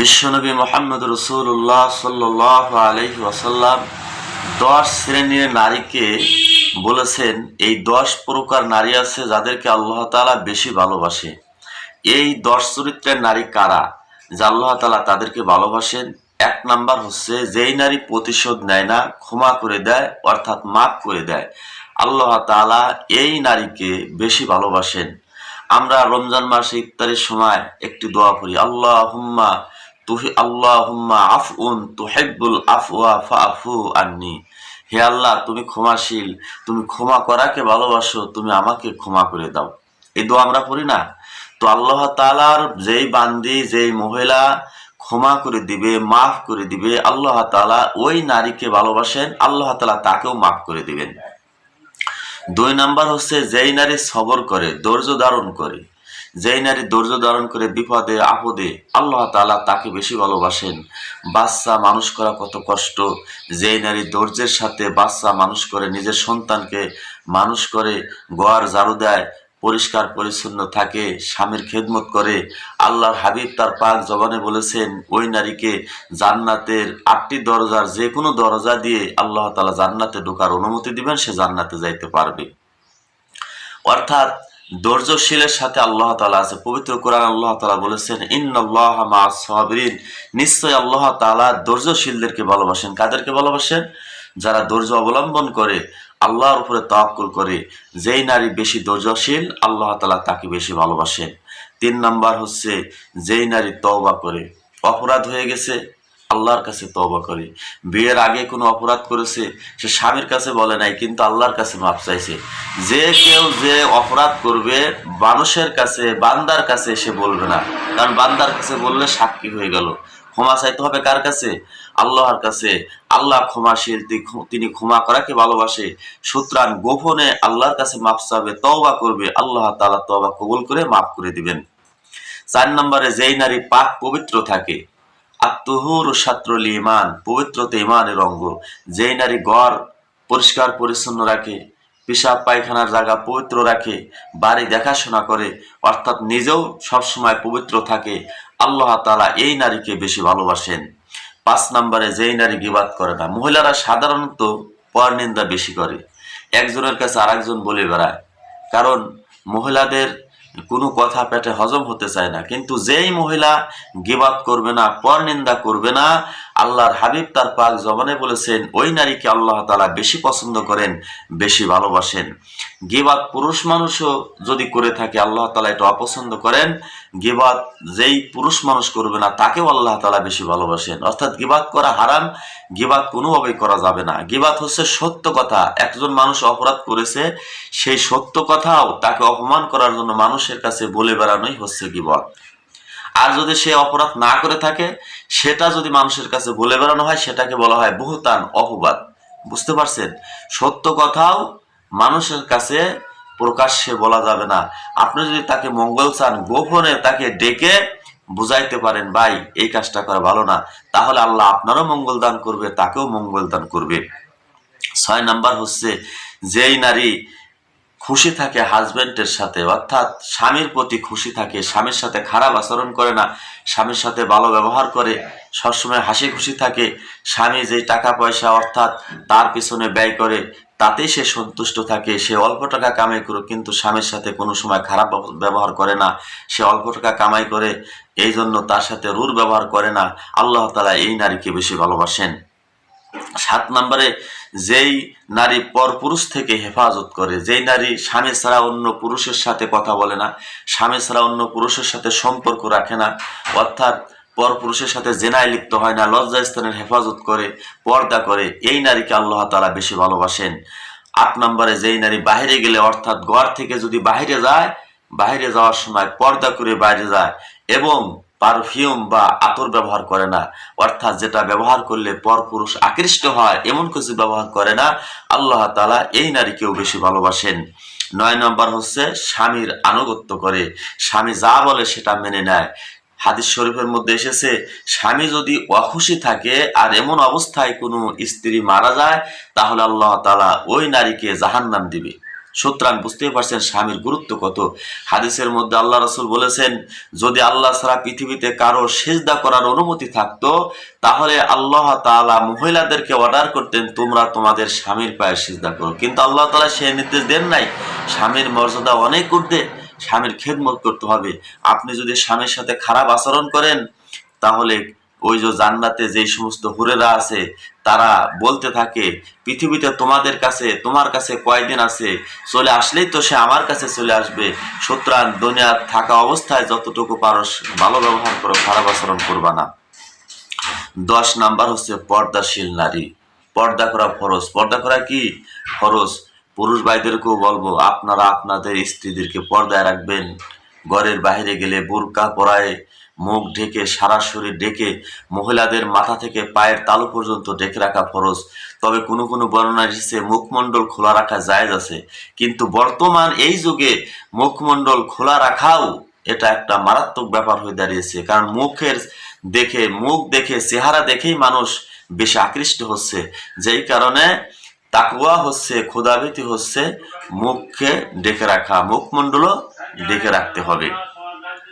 বিশ্বনবী মোহাম্মদ রসুল্লাহ সাল্লাহ আলহি ওয়াসাল্লাম দশ শ্রেণির নারীকে বলেছেন, এই দশ প্রকার নারী আছে যাদেরকে আল্লাহ তালা বেশি ভালোবাসে। এই দশ চরিত্রের নারী কারা? যা আল্লাহ তালা তাদেরকে ভালোবাসেন। এক নাম্বার হচ্ছে, যেই নারী প্রতিশোধ নেয় না, ক্ষমা করে দেয়, অর্থাৎ মাফ করে দেয়, আল্লাহ তালা এই নারীকে বেশি ভালোবাসেন। আমরা রমজান মাসে ইফতারের সময় একটি দোয়া করি আল্লাহ হুম্মা তুহি আল্লাহ হুম্মা আফউন তুহেব্বুল আফওয়া ফাফু আন্নি। হে আল্লাহ, তুমি ক্ষমাশীল, তুমি ক্ষমা করাকে ভালোবাসো, তুমি আমাকে ক্ষমা করে দাও। এই আমরা পড়ি না? তো আল্লাহ তালার যেই বান্দি, যেই মহিলা ক্ষমা করে দিবে, মাফ করে দিবে, আল্লাহ তালা ওই নারীকে ভালোবাসেন, আল্লাহ তালা তাকেও মাফ করে দিবেন। দুই নাম্বার হচ্ছে, যেই নারী সবর করে, ধৈর্য ধারণ করে যেই নারী ধৈর্য ধারণ করে বিপদে, আপদে, আল্লাহ তাআলা তাকে বেশি ভালোবাসেন। বাচ্চা মানুষ করা কত কষ্ট। যেই নারী ধৈর্যের সাথে বাচ্চা মানুষ করে, নিজের সন্তানকে মানুষ করে, গোয়ার ঝাড়ু দেয়, পরিষ্কার পরিচ্ছন্ন থাকে, স্বামীর খেদমত করে, আল্লাহর হাবিব তার পাক জবানে বলেছেন, ওই নারীকে জান্নাতের আটটি দরজার যে কোনো দরজা দিয়ে আল্লাহ তালা জান্নাতে ঢোকার অনুমতি দিবেন, সে জান্নাতে যাইতে পারবে। অর্থাৎ ধৈর্যশীলের সাথে আল্লাহ তালা আছে। পবিত্র কোরআন আল্লাহ তালা বলেছেন ইন্নআল্লাহ মা সাবিরিন। নিশ্চয় আল্লাহ তালা ধৈর্যশীলদেরকে ভালোবাসেন। কাদেরকে ভালোবাসেন? যারা ধৈর্য অবলম্বন করে, আল্লাহর উপরে তাওয়াক্কুল করে। যেই নারী বেশি ধৈর্যশীল, আল্লাহ তালা তাকে বেশি ভালোবাসেন। তিন নাম্বার হচ্ছে, যেই নারী তওবা করে। অপরাধ হয়ে গেছে আল্লাহর কাছে তওবা করে। বিয়ের আগে কোনো অপরাধ করেছে? সে স্বামীর কাছে বলে নাই, কিন্তু আল্লাহর কাছে মাপ চাইছে। যে কেউ যে অপরাধ করবে, মানুষের কাছে, বান্দার কাছে সে বলবে না। কারণ বান্দার কাছে বললে সাক্ষী হয়ে গেল। ক্ষমা চাইতে হবে কার কাছে? আল্লাহর কাছে। আল্লাহ ক্ষমাশীল তিনি ক্ষমা করাকে ভালোবাসে। সুতরাং গোপনে আল্লাহর কাছে মাপ চাবে, তওবা করবে। আল্লাহ তালা তওবা কবুল করে মাফ করে দিবেন। চার নম্বরে, যেই নারী পাক পবিত্র থাকে আত্মহুর ছাত্রল ইমান পবিত্রতা ইমানের অঙ্গ। যেই নারী ঘর পরিষ্কার, পরিচ্ছন্ন রাখে, পেশাব, পায়খানার জায়গা পবিত্র রাখে, বাড়ি দেখাশোনা করে, অর্থাৎ নিজেও সবসময় পবিত্র থাকে, আল্লাহ তাআলা এই নারীকে বেশি ভালোবাসেন। পাঁচ নম্বরে, যেই নারী গিবাদ করে না, মহিলারা সাধারণত পরনিন্দা বেশি করে। একজনের কাছে আরেকজন বলে বেড়ায়, কারণ মহিলাদের কোনো কথা পেটে হজম হতে চায় না। কিন্তু যেই মহিলা গিবাদ করবে না, পরনিন্দা করবে না আল্লাহর হাবিব তার পাক জবানে বলেছেন, ওই নারীকে আল্লাহ তালা বেশি পছন্দ করেন, বেশি ভালোবাসেন। গিবাদ পুরুষ মানুষও যদি করে থাকে, আল্লাহ তালা এটা অপছন্দ করেন। গিবাদ যেই পুরুষ মানুষ করবে না, তাকেও আল্লাহ তালা বেশি ভালোবাসেন। অর্থাৎ গিবাদ করা হারাম, গিবাদ কোনোভাবেই করা যাবে না। গিবাদ হচ্ছে সত্য কথা। একজন মানুষ অপরাধ করেছে, সেই সত্য কথাও তাকে অপমান করার জন্য মানুষের কাছে বলে বেড়ানোই হচ্ছে গিবাদ। আর যদি সে অপরাধ না করে থাকে সেটা যদি মানুষের কাছে বলে বেড়ানো হয়, সেটাকে বলা হয় বহুতান অপবাদ। বুঝতে পারছেন? সত্য কথাও মানুষের কাছে প্রকাশ্যে বলা যাবে না। আপনি যদি তাকে মঙ্গল চান, গোপনে তাকে ডেকে বুঝাইতে পারেন, ভাই, এই কাজটা করা ভালো না। তাহলে আল্লাহ আপনারও মঙ্গল দান করবে, তাকেও মঙ্গল দান করবে। ছয় নাম্বার হচ্ছে, যেই নারী খুশি থাকে হাজবেন্ডের সাথে, অর্থাৎ স্বামীর প্রতি খুশি থাকে, স্বামীর সাথে খারাপ আচরণ করে না, স্বামীর সাথে ভালো ব্যবহার করে, সবসময় হাসি খুশি থাকে, স্বামী যেই টাকা পয়সা, অর্থাৎ তার পিছনে ব্যয় করে, তাতেই সে সন্তুষ্ট থাকে, সে অল্প টাকা কামাই করে কিন্তু স্বামীর সাথে কোনো সময় খারাপ ব্যবহার করে না, সে অল্প টাকা কামাই করে এই জন্য তার সাথে রুর ব্যবহার করে না, আল্লাহ তালা এই নারীকে বেশি ভালোবাসেন। সাত নম্বরে, যেই নারী পরপুরুষ থেকে হেফাজত করে, যেই নারী স্বামী ছাড়া অন্য পুরুষের সাথে কথা বলে না, স্বামী ছাড়া অন্য পুরুষের সাথে সম্পর্ক রাখে না, অর্থাৎ পরপুরুষের সাথে জেনায় লিপ্ত হয় না, লজ্জাস্থানের হেফাজত করে, পর্দা করে, এই নারীকে আল্লাহ তালা বেশি ভালোবাসেন। আট নম্বরে, যেই নারী বাইরে গেলে, অর্থাৎ ঘর থেকে যদি বাইরে যায় বাইরে যাওয়ার সময় পর্দা করে বাইরে যায় এবং পারফিউম বা আতর ব্যবহার করে না। অর্থাৎ যেটা ব্যবহার করলে পরপুরুষ আকৃষ্ট হয়, এমন কিছু ব্যবহার করে না। আল্লাহ তালা এই নারীকেও বেশি ভালোবাসেন। নয় নম্বর হচ্ছে স্বামীর আনুগত্য করে। স্বামী যা বলে সেটা মেনে নেয়। হাদিস শরীফের মধ্যে এসেছে, স্বামী যদি অখুশি থাকে আর এমন অবস্থায় কোনো স্ত্রী মারা যায়, তাহলে আল্লাহ তালা ওই নারীকে জাহান্নাম দিবে। সুতরাং বুঝতেই পারছেন স্বামীর গুরুত্ব কত। হাদিসের মধ্যে আল্লাহ রসুল বলেছেন, যদি আল্লাহ ছাড়া পৃথিবীতে কারও সেজদা করার অনুমতি থাকতো, তাহলে আল্লাহ তাআলা মহিলাদেরকে অর্ডার করতেন, তোমরা তোমাদের স্বামীর পায়ে সেজদা করো। কিন্তু আল্লাহ তালা সেই নির্দেশ দেন নাই। স্বামীর মর্যাদা অনেক ঊর্ধ্বে, স্বামীর খেদমত করতে হবে। আপনি যদি স্বামীর সাথে খারাপ আচরণ করেন, তাহলে ওই যে জান্নাতে যে সমস্ত হুরেরা আছে, তারা বলতে থাকে, পৃথিবীতে তোমাদের কাছে, তোমার কাছে কয়দিন আছে? চলে আসলেই তো সে আমার কাছে চলে আসবে। সুতরাং দুনিয়া থাকা অবস্থায় যতটুকু পারো, ভালো ব্যবহার করো, খারাপ আচরণ করবা না। দশ নাম্বার হচ্ছে পর্দাশীল নারী। পর্দা করা ফরজ। পর্দা করা কি? ফরজ। পুরুষ ভাইদেরকেও বলব, আপনারা আপনাদের স্ত্রীদেরকে পর্দায় রাখবেন। ঘরের বাইরে গেলে বোরকা পরায় মুখ ঢেকে, সারা শরীর ঢেকে, মহিলাদের মাথা থেকে পায়ের তালু পর্যন্ত ঢেকে রাখা ফরজ। তবে কোনো কোনো বর্ণনা এসেছে, মুখমণ্ডল খোলা রাখা জায়েজ আছে। কিন্তু বর্তমান এই যুগে মুখমণ্ডল খোলা রাখাও এটা একটা মারাত্মক ব্যাপার হয়ে দাঁড়িয়েছে। কারণ মুখের দেখে, মুখ দেখে, চেহারা দেখেই মানুষ বেশি আকৃষ্ট হচ্ছে। যেই কারণে তাকুয়া হচ্ছে ক্ষুদাভীতি হচ্ছে, মুখকে ডেকে রাখা, মুখমণ্ডলও ডেকে রাখতে হবে।